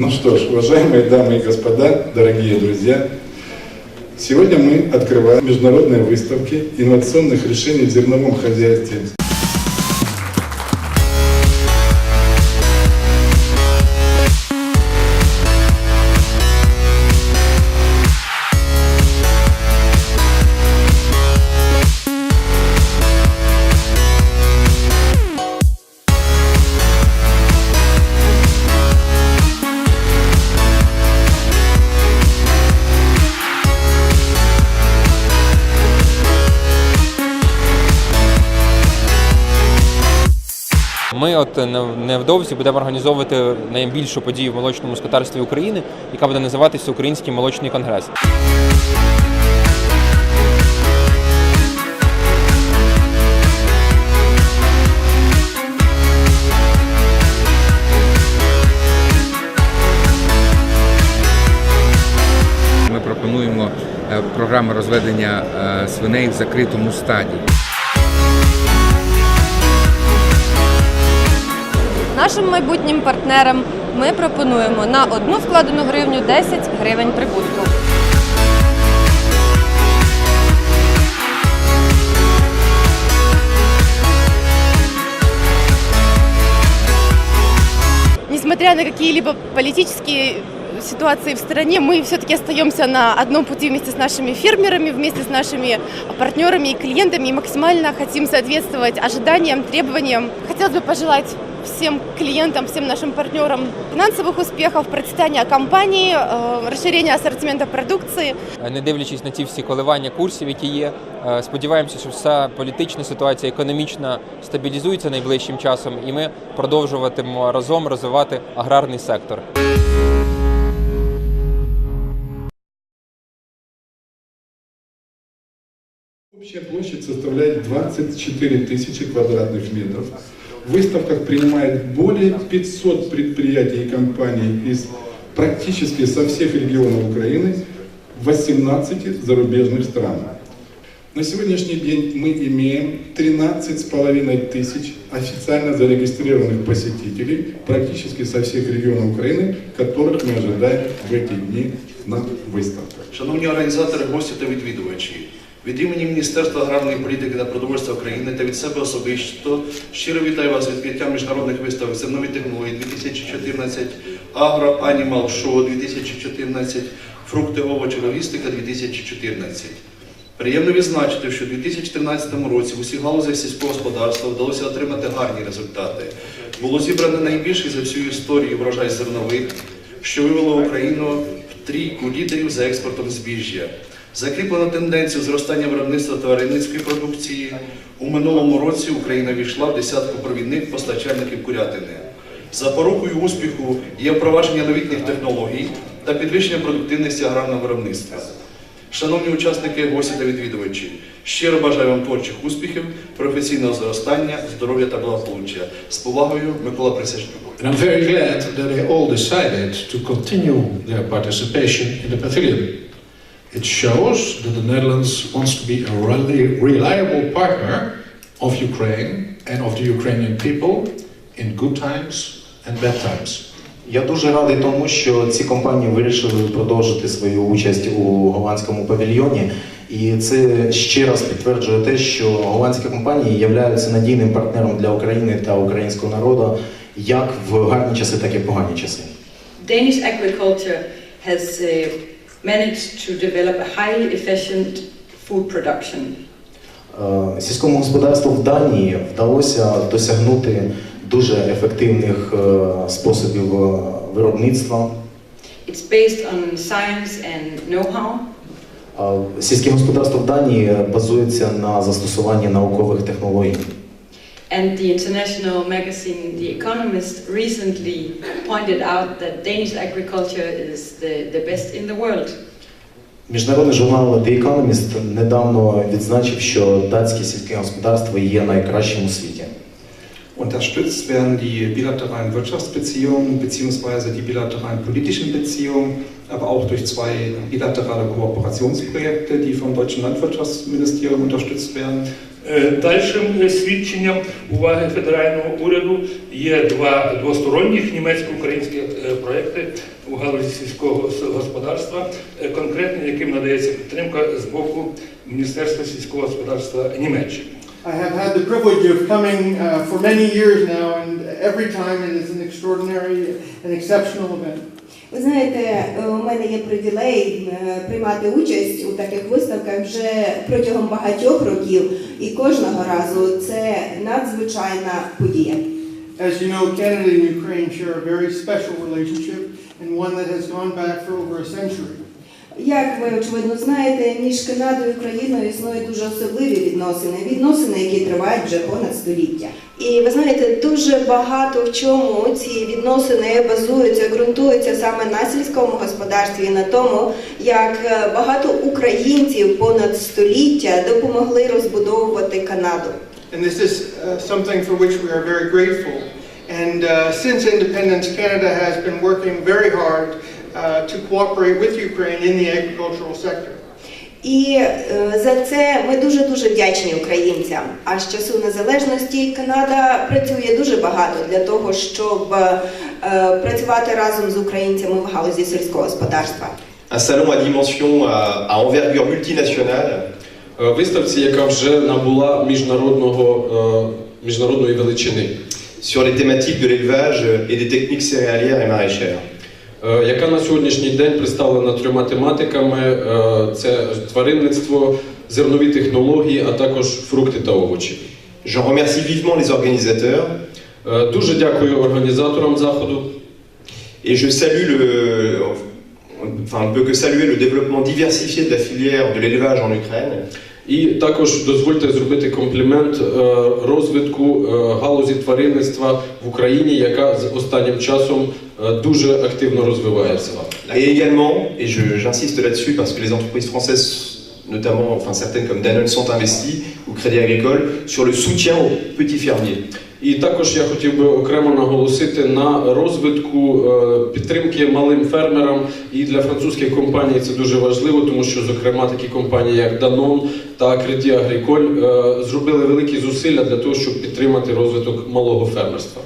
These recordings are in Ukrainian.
Ну что ж, уважаемые дамы и господа, дорогие друзья, сегодня мы открываем международные выставки инновационных решений в зерновом хозяйстве. От невдовзі будемо організовувати найбільшу подію в молочному скотарстві України, яка буде називатися Український молочний конгрес. Ми пропонуємо е, програму розведення е, свиней в закритому стаді. Нашим майбутнім партнерам ми пропонуємо на одну вкладену гривню 10 гривень прибутку. несмотря на какие-либо политические ситуации в стране, мы все-таки остаемся на одном пути вместе с нашими фермерами, вместе с нашими партнерами и клиентами и максимально хотим соответствовать ожиданиям, требованиям. Хотелось бы пожелать всем клиентам, всем нашим партнерам финансовых успехов, процветания компании, э, расширения ассортимента продукции. Е, Не дивлячись на ті всі коливання курсів, які є, е, сподіваємося, що вся політична ситуація економічна стабілізується найближчим часом, і ми продовжуватимемо разом розвивати аграрний сектор. Общая площадь составляет 24 тысячи квадратных метров. В выставках принимает более 500 предприятий и компаний из практически со всех регионов Украины, 18 зарубежных стран. На сегодняшний день мы имеем 13,5 тысяч официально зарегистрированных посетителей практически со всех регионов Украины, которых мы ожидаем в эти дни на выставках. Шановні організатори, гості та відвідувачі, від імені Міністерства аграрної політики та продовольства України та від себе особисто щиро вітаю вас з відкриттям міжнародних виставок зернові технології 2014, Агро Анімал Шоу 2014, Фрукти, овочі, логістика 2014. Приємно відзначити, що у 2014 році в усіх галузях сільського господарства вдалося отримати гарні результати. Було зібрано найбільший за всю історію врожай зернових, що вивело Україну в трійку лідерів за експортом збіжжя. Закріплено тенденцію зростання виробництва тваринницької продукції. У минулому році Україна війшла в десятку провідних постачальників курятини. Запорукою успіху є впровадження новітніх технологій та підвищення продуктивності аграрного виробництва. Шановні учасники, гості та відвідувачі, щиро бажаю вам творчих успіхів, професійного зростання, здоров'я та благополуччя. З повагою, Микола Присяжнюк. And I'm very glad that they all decided to continue their participation in the pavilion. It shows that the Netherlands wants to be a really reliable partner of Ukraine and of the Ukrainian people in good times and bad times. Я дуже радий тому, що ці компанії вирішили продовжити свою участь у голландському павільйоні. І це ще раз підтверджує те, що голландські компанії являються надійним партнером для України та українського народу як в гарні часи, так і в погані часи. Danish agriculture has uh, managed to develop a highly efficient food production. Е, Сільському господарству в Данії вдалося досягнути дуже ефективних е, способів е, виробництва. It's based on science and know-how. Сільське господарство в Данії базується на застосуванні наукових технологій. And the international magazine The Economist recently pointed out that Danish agriculture is the, the best in the world. Міжнародний журнал The Economist недавно відзначив, що датське сільське господарство є найкращим у світі. Unterstützt werden die bilateralen Wirtschaftsbeziehungen bzw. die bilateralen politischen Beziehungen, aber auch durch zwei bilaterale Kooperationsprojekte, die vom Deutschen Landwirtschaftsministerium unterstützt werden. Е, Дальшим е, свідченням уваги федерального уряду є два двосторонніх німецько-українських е, проекти у галузі сільського господарства, конкретно яким надається підтримка з боку Міністерства сільського господарства Німеччини. I have had the privilege of coming uh, for many years now, and every time it is an extraordinary and exceptional event. Ви знаєте, е, у мене є привілей е, приймати участь у таких виставках вже протягом багатьох років, і кожного разу це надзвичайна подія. As you know, Canada and Ukraine share a very special relationship and one that has gone back for over a century. Як ви очевидно знаєте, між Канадою і Україною існують дуже особливі відносини, відносини, які тривають вже понад століття. І ви знаєте, дуже багато в чому ці відносини базуються, ґрунтуються саме на сільському господарстві, і на тому, як е, багато українців понад століття допомогли розбудовувати Канаду. And this is uh, something for which we are very grateful. And uh, since independence, Canada has been working very hard to cooperate with Ukraine in the agricultural sector. І е, за це ми дуже дуже вдячні українцям. А з часу незалежності Канада працює дуже багато для того, щоб е, працювати разом з українцями в галузі сільського господарства. un salon à dimension à, à envergure multinationale Е, Виставці, яка вже набула міжнародного, е, міжнародної величини, sur les thématiques de l'élevage et des techniques céréalières et maraîchères. Е, яка на сьогоднішній день представлена трьома тематиками: Е, це тваринництво, зернові технології, а також фрукти та овочі. J'en remercie vivement les organisateurs Е, Дуже дякую організаторам заходу. et je salue le, enfin, on ne peut que saluer le développement diversifié de la filière de l'élevage en Ukraine І також дозвольте зробити комплімент е, розвитку е, галузі тваринництва в Україні, яка з останнім часом е, дуже активно розвивається. et également, et je- j'insiste là-dessus parce que les entreprises françaises, notamment, enfin certaines comme Danone, sont investies ou Crédit Agricole sur le soutien aux petits fermiers. І також я хотів би окремо наголосити на розвитку е, підтримки малим фермерам. І для французьких компаній це дуже важливо, тому що, зокрема, такі компанії, як Danone та Crédit Agricole, е, зробили великі зусилля для того, щоб підтримати розвиток малого фермерства.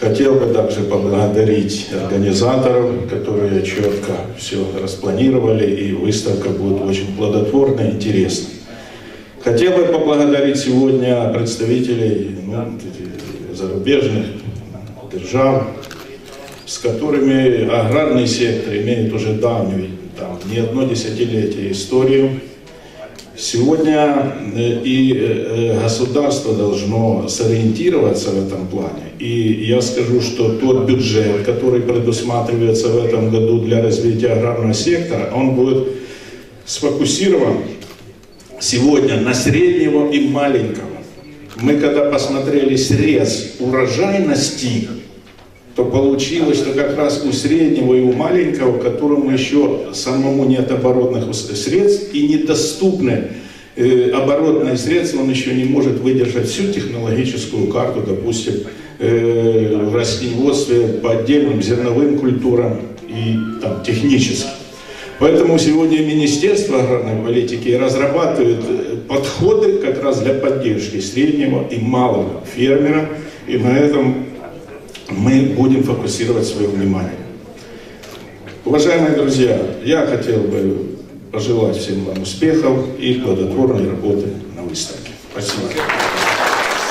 Хотел бы также поблагодарить организаторов, которые четко все распланировали, и выставка будет очень плодотворной и интересной. Хотел бы поблагодарить сегодня представителей ну, зарубежных держав, с которыми аграрный сектор имеет уже давнюю, там, не одно десятилетие историю. Сегодня э, и э, государство должно сориентироваться в этом плане. И я скажу, что тот бюджет, который предусматривается в этом году для развития аграрного сектора, он будет сфокусирован сегодня на среднего и маленького. Мы когда посмотрели срез урожайности, то получилось, что как раз у среднего и у маленького, которому еще самому нет оборотных средств и недоступны э, оборотные средства, он еще не может выдержать всю технологическую карту, допустим, э, в растениеводстве по отдельным зерновым культурам и там, технически. Поэтому сегодня Министерство аграрной политики разрабатывает э, подходы как раз для поддержки среднего и малого фермера. И на этом мы будем фокусировать свое внимание. Уважаемые друзья, я хотел бы пожелать всем вам успехов и плодотворной работы на выставке. Спасибо.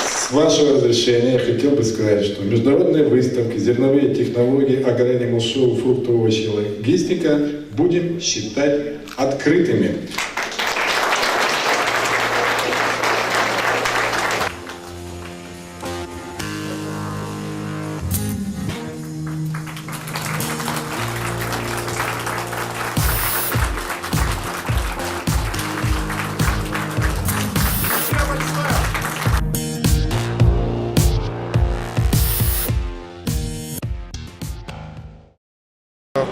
С вашего разрешения я хотел бы сказать, что международные выставки, зерновые технологии, агронимал шоу, фрукты, овощи, логистика будем считать открытыми.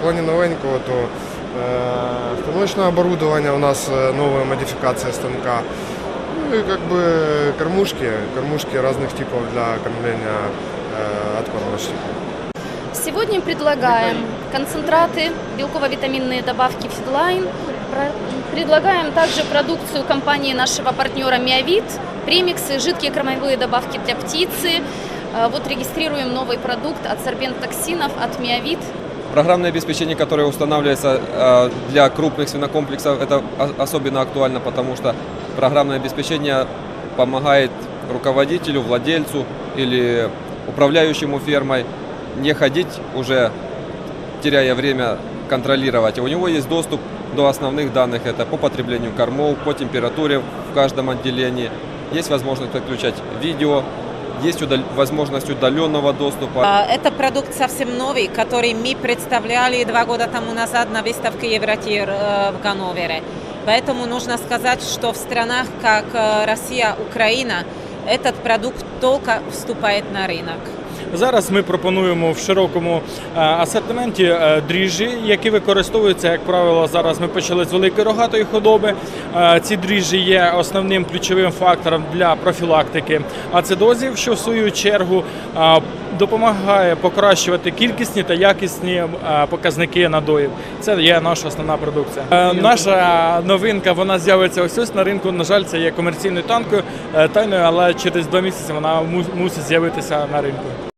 Плане новенького, то станочное оборудование у нас новая модификация станка. Ну и как бы кормушки, кормушки разных типов для кормления откормочных. Сегодня предлагаем концентраты, белково-витаминные добавки. Про- Предлагаем также продукцию компании нашего партнера Миовит, премиксы, жидкие кормовые добавки для птицы. Э, Вот регистрируем новый продукт от сорбент-токсинов, от Миовит. Программное обеспечение, которое устанавливается э, для крупных свинокомплексов, это особенно актуально, потому что программное обеспечение помогает руководителю, владельцу или управляющему фермой не ходить уже, теряя время, контролировать. У него есть доступ до основных данных, это по потреблению кормов, по температуре в каждом отделении. Есть возможность подключать видео, есть удал- возможность удаленного доступа. А, Это продукт совсем новый, который мы представляли два года тому назад на выставке Евротир э, в Ганновере. Поэтому нужно сказать, что в странах, как э, Россия, Украина, этот продукт только вступает на рынок. Зараз ми пропонуємо в широкому е, асортименті е, дріжджі, які використовуються, як правило, зараз ми почали з великої рогатої худоби. Е, Ці дріжджі є основним ключовим фактором для профілактики ацидозів, що в свою чергу допомагає покращувати кількісні та якісні показники надоїв. Це є наша основна продукція. Наша новинка вона з'явиться ось ось на ринку. На жаль, це є комерційною танкою тайною, але через два місяці вона мусить з'явитися на ринку.